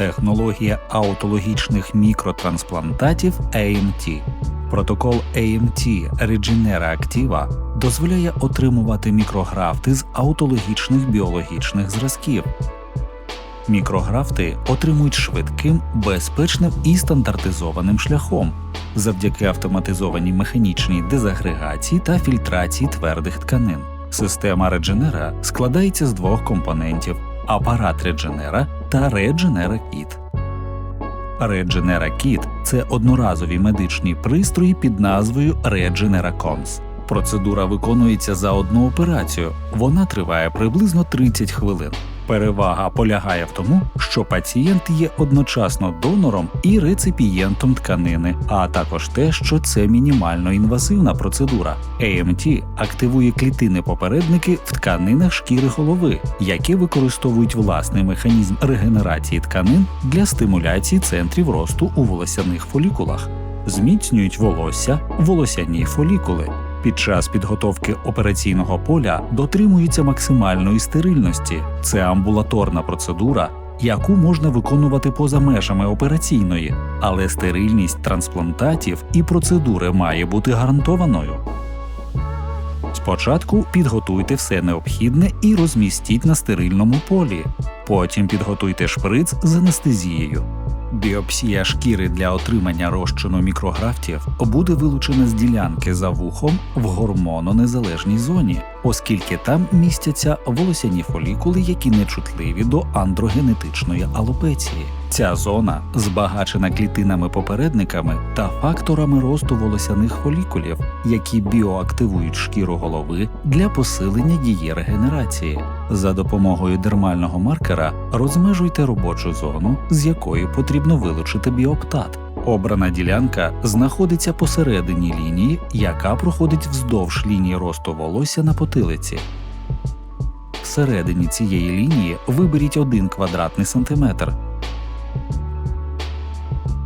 технологія аутологічних мікротрансплантатів AMT. Протокол AMT Regenera Activa дозволяє отримувати мікрографти з аутологічних біологічних зразків. Мікрографти отримують швидким, безпечним і стандартизованим шляхом завдяки автоматизованій механічній дезагрегації та фільтрації твердих тканин. Система Regenera складається з двох компонентів: апарат Regenera та Regenera Kit. Regenera Kit – це одноразові медичні пристрої під назвою Regenera Cons. Процедура виконується за одну операцію. Вона триває приблизно 30 хвилин. Перевага полягає в тому, що пацієнт є одночасно донором і реципієнтом тканини, а також те, що це мінімально інвазивна процедура. AMT активує клітини-попередники в тканинах шкіри голови, які використовують власний механізм регенерації тканин для стимуляції центрів росту у волосяних фолікулах, зміцнюють волосся, волосяні фолікули. Під час підготовки операційного поля дотримуються максимальної стерильності. Це амбулаторна процедура, яку можна виконувати поза межами операційної, але стерильність трансплантатів і процедури має бути гарантованою. Спочатку підготуйте все необхідне і розмістіть на стерильному полі. Потім підготуйте шприц з анестезією. Біопсія шкіри для отримання розчину мікрографтів буде вилучена з ділянки за вухом в гормононезалежній зоні, оскільки там містяться волосяні фолікули, які не чутливі до андрогенетичної алопеції. Ця зона збагачена клітинами-попередниками та факторами росту волосяних фолікулів, які біоактивують шкіру голови для посилення її регенерації. За допомогою дермального маркера розмежуйте робочу зону, з якої потрібно вилучити біоптат. Обрана ділянка знаходиться посередині лінії, яка проходить вздовж лінії росту волосся на потилиці. Всередині цієї лінії виберіть один квадратний сантиметр.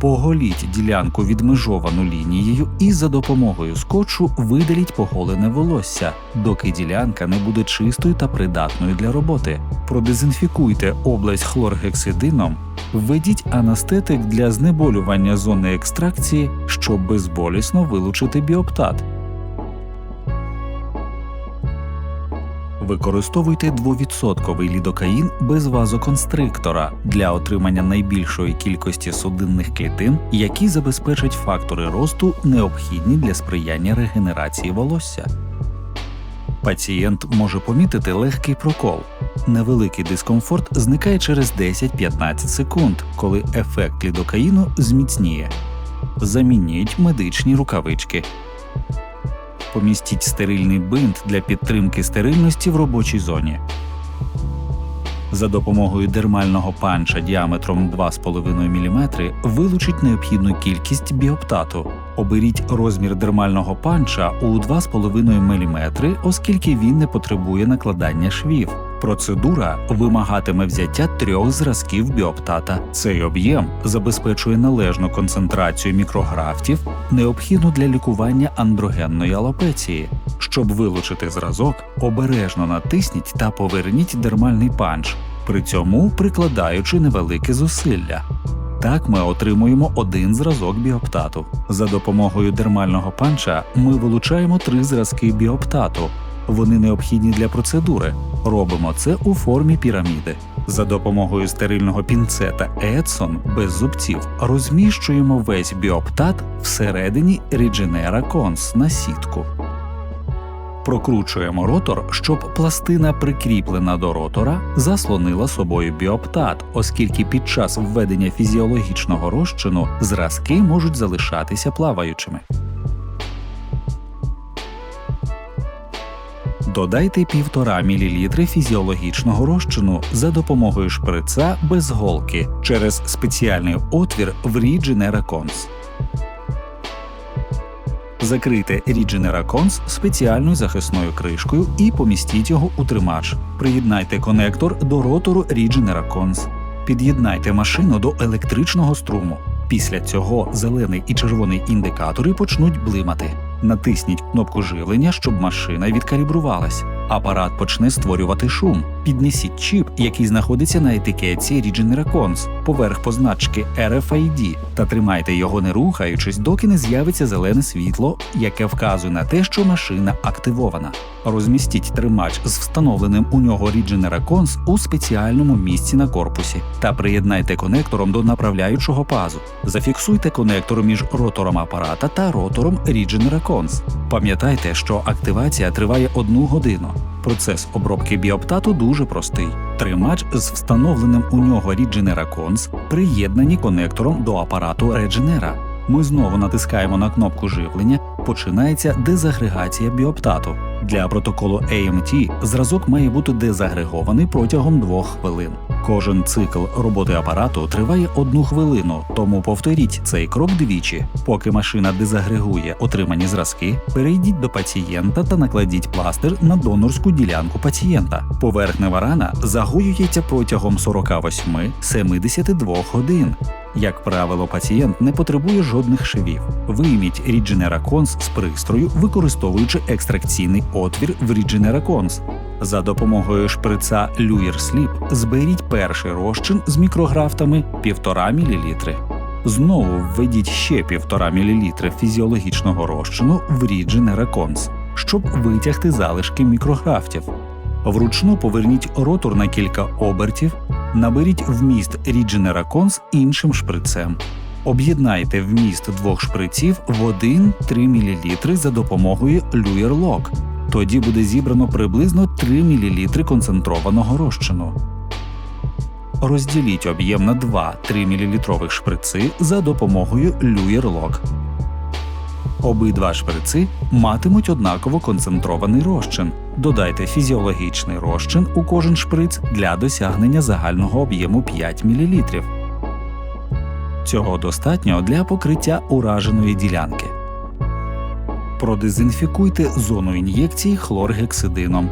Поголіть ділянку відмежовану лінією і за допомогою скотчу видаліть поголене волосся, доки ділянка не буде чистою та придатною для роботи. Продезінфікуйте область хлоргексидином, введіть анестетик для знеболювання зони екстракції, щоб безболісно вилучити біоптат. Використовуйте 2% лідокаїн без вазоконстриктора для отримання найбільшої кількості судинних клітин, які забезпечать фактори росту, необхідні для сприяння регенерації волосся. Пацієнт може помітити легкий прокол. Невеликий дискомфорт зникає через 10-15 секунд, коли ефект лідокаїну зміцніє. Замініть медичні рукавички. Помістіть стерильний бинт для підтримки стерильності в робочій зоні. За допомогою дермального панча діаметром 2,5 мм вилучіть необхідну кількість біоптату. Оберіть розмір дермального панча у 2,5 мм, оскільки він не потребує накладання швів. Процедура вимагатиме взяття трьох зразків біоптата. Цей об'єм забезпечує належну концентрацію мікрографтів, необхідну для лікування андрогенної алопеції. Щоб вилучити зразок, обережно натисніть та поверніть дермальний панч, при цьому прикладаючи невелике зусилля. Так ми отримуємо один зразок біоптату. За допомогою дермального панча ми вилучаємо три зразки біоптату. Вони необхідні для процедури. Робимо це у формі піраміди. За допомогою стерильного пінцета Едсон без зубців розміщуємо весь біоптат всередині Regenera Cons на сітку. Прокручуємо ротор, щоб пластина, прикріплена до ротора, заслонила собою біоптат, оскільки під час введення фізіологічного розчину зразки можуть залишатися плаваючими. Додайте 1,5 мл фізіологічного розчину за допомогою шприца без голки через спеціальний отвір в Regenera Cons. Закрийте Regenera Cons спеціальною захисною кришкою і помістіть його у тримач. Приєднайте конектор до ротору Regenera Cons. Під'єднайте машину до електричного струму. Після цього зелений і червоний індикатори почнуть блимати. Натисніть кнопку живлення, щоб машина відкалібрувалась. Апарат почне створювати шум. Піднесіть чіп, який знаходиться на етикетці Regeneron Cons, поверх позначки RFID, та тримайте його не рухаючись, доки не з'явиться зелене світло, яке вказує на те, що машина активована. Розмістіть тримач з встановленим у нього Regeneron Cons у спеціальному місці на корпусі та приєднайте конектором до направляючого пазу. Зафіксуйте конектор між ротором апарата та ротором Regeneron Cons. Пам'ятайте, що активація триває одну годину. Процес обробки біоптату дуже простий. Тримач з встановленим у нього рідженера Конс приєднані конектором до апарату редженера. Ми знову натискаємо на кнопку живлення, починається дезагрегація біоптату. Для протоколу AMT зразок має бути дезагрегований протягом двох хвилин. Кожен цикл роботи апарату триває одну хвилину, тому повторіть цей крок двічі. Поки машина дезагрегує отримані зразки, перейдіть до пацієнта та накладіть пластир на донорську ділянку пацієнта. Поверхнева рана загоюється протягом 48-72 годин. Як правило, пацієнт не потребує жодних швів. Вийміть Regenera Cons з пристрою, використовуючи екстракційний отвір в Regenera Cons. За допомогою шприца Luer Slip зберіть перший розчин з мікрографтами 1,5 мл. Знову введіть ще 1,5 мл фізіологічного розчину в Regenera Cons, щоб витягти залишки мікрографтів. Вручну поверніть ротор на кілька обертів, наберіть вміст Regenera Cons іншим шприцем. Об'єднайте вміст двох шприців в 1-3 мл за допомогою Lock. Тоді буде зібрано приблизно 3 мл концентрованого розчину. Розділіть об'єм на 2-3 мл шприци за допомогою Lock. Обидва шприци матимуть однаково концентрований розчин. Додайте фізіологічний розчин у кожен шприц для досягнення загального об'єму 5 мл. Цього достатньо для покриття ураженої ділянки. Продезінфікуйте зону ін'єкції хлоргексидином.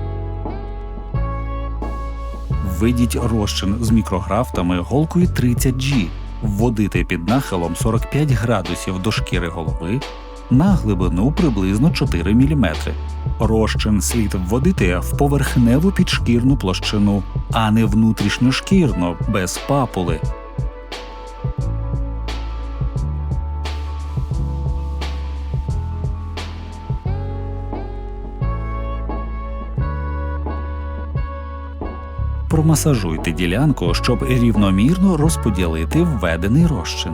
Введіть розчин з мікрографтами голкою 30G, вводити під нахилом 45 градусів до шкіри голови на глибину приблизно 4 мм. Розчин слід вводити в поверхневу підшкірну площину, а не внутрішньошкірну, без папули. Промасажуйте ділянку, щоб рівномірно розподілити введений розчин.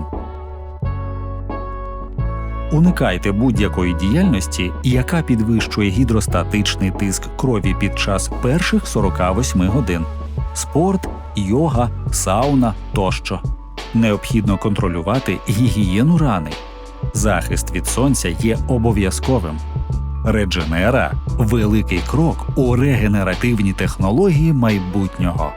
Уникайте будь-якої діяльності, яка підвищує гідростатичний тиск крові під час перших 48 годин спорт, йога, сауна тощо. Необхідно контролювати гігієну рани. Захист від сонця є обов'язковим. Редженера великий крок у регенеративні технології майбутнього.